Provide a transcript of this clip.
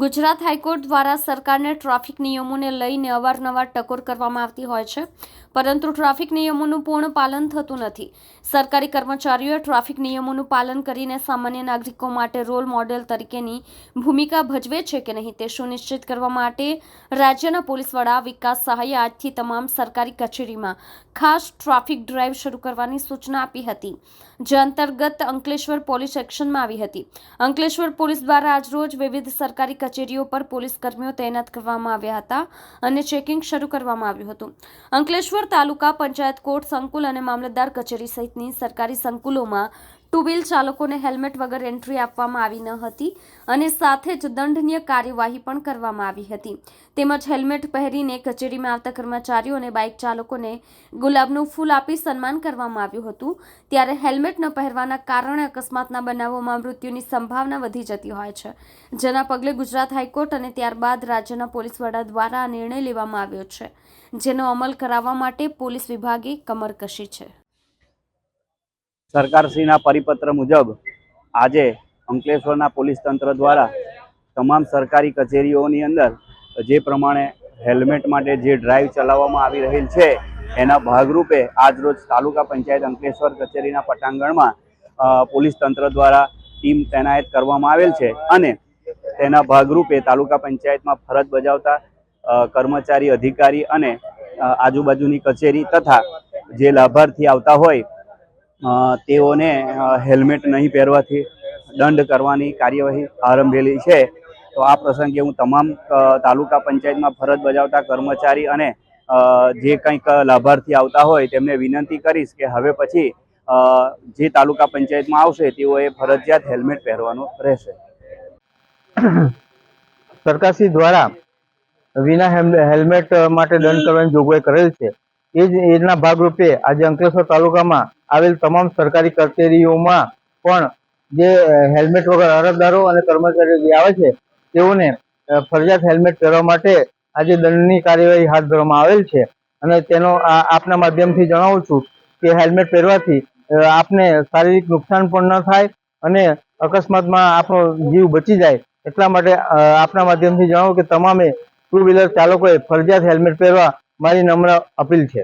Gujarat high court દ્વારા સરકારને traffic નિયમોને લઈને અવારનવાર ટકોર કરવામાં આવતી હોય છે, પરંતુ ટ્રાફિક નિયમોનું પૂર્ણ પાલન થતું નથી. સરકારી કર્મચારીઓએ ટ્રાફિક નિયમોનું પાલન કરીને સામાન્ય નાગરિકો માટે રોલ મોડેલ તરીકેની ભૂમિકા ભજવે છે કે નહીં તે સુનિશ્ચિત કરવા માટે રાજ્યના પોલીસ વડા વિકાસ સહાયે આજથી તમામ સરકારી કચેરીમાં ખાસ ટ્રાફિક ડ્રાઈવ શરૂ કરવાની સૂચના આપી હતી, જે અંતર્ગત અંકલેશ્વર પોલીસ એક્શનમાં આવી હતી. અંકલેશ્વર પોલીસ દ્વારા આજરોજ વિવિધ સરકારી કચેરીઓ પર પોલીસ કર્મીઓ તૈનાત કરવામાં આવ્યા હતા અને ચેકિંગ શરૂ કરવામાં આવ્યું હતું. અંકલેશ્વર તાલુકા પંચાયત કોર્ટ સંકુલ અને મામલતદાર કચેરી સહિતની સરકારી સંકુલોમાં ટુ વ્હીલ ચાલકોને હેલ્મેટ વગર એન્ટ્રી આપવામાં આવી ન હતી અને સાથે જ દંડનીય કાર્યવાહી પણ કરવામાં આવી હતી. તેમજ હેલ્મેટ પહેરીને કચેરીમાં આવતા કર્મચારીઓ અને બાઇક ચાલકોને ગુલાબનું ફૂલ આપી સન્માન કરવામાં આવ્યું હતું. ત્યારે હેલ્મેટ ન પહેરવાના કારણે અકસ્માતના બનાવોમાં મૃત્યુની સંભાવના વધી જતી હોય છે, જેના પગલે ગુજરાત હાઈકોર્ટ અને ત્યારબાદ રાજ્યના પોલીસ વડા દ્વારા આ નિર્ણય લેવામાં આવ્યો છે, જેનો અમલ કરાવવા માટે પોલીસ વિભાગે કમર કશી છે. સરકારશ્રીના પરિપત્ર મુજબ આજે અંકલેશ્વરના પોલીસ તંત્ર દ્વારા તમામ સરકારી કચેરીઓની અંદર જે પ્રમાણે હેલ્મેટ માટે જે ડ્રાઈવ ચલાવવામાં આવી રહેલ છે, એના ભાગરૂપે આજરોજ તાલુકા પંચાયત અંકલેશ્વર કચેરીના પટાંગણમાં પોલીસ તંત્ર દ્વારા ટીમ તૈનાત કરવામાં આવેલ છે અને તેના ભાગરૂપે તાલુકા પંચાયતમાં ફરજ બજાવતા કર્મચારી અધિકારી અને આજુબાજુની કચેરી તથા જે લાભાર્થી આવતા હોય તેઓને હેલ્મેટ નહીં પહેરવાથી દંડ કરવાની કાર્યવાહી આરંભેલી છે. તો આ પ્રસંગે હું તમામ તાલુકા પંચાયતમાં ફરજ બજાવતા કર્મચારી અને જે કંઈક લાભાર્થી આવતા હોય તેમને વિનંતી કરીશ કે હવે પછી જે તાલુકા પંચાયતમાં આવશે તેઓએ ફરજિયાત હેલ્મેટ પહેરવાનું રહેશે. સરકારશ્રી દ્વારા વિના હેલ્મેટ માટે દંડ કરવાની જોગવાઈ કરેલ છે. એ જ એના ભાગરૂપે આજે અંકલેશ્વર તાલુકામાં આવેલ તમામ સરકારી કચેરીઓમાં પણ જે હેલ્મેટ વગર અરજદારો અને કર્મચારીઓ જે આવે છે, તેઓને ફરજિયાત હેલ્મેટ પહેરવા માટે આજે દંડની કાર્યવાહી હાથ ધરવામાં આવેલ છે. અને તેનો આપના માધ્યમથી જણાવું છું કે હેલ્મેટ પહેરવાથી આપને શારીરિક નુકસાન પણ ન થાય અને અકસ્માતમાં આપણો જીવ બચી જાય. એટલા માટે આપના માધ્યમથી જણાવું કે તમામે ટુ વ્હીલર ચાલકોએ ફરજિયાત હેલ્મેટ પહેરવા મારી નમ્ર અપીલ છે.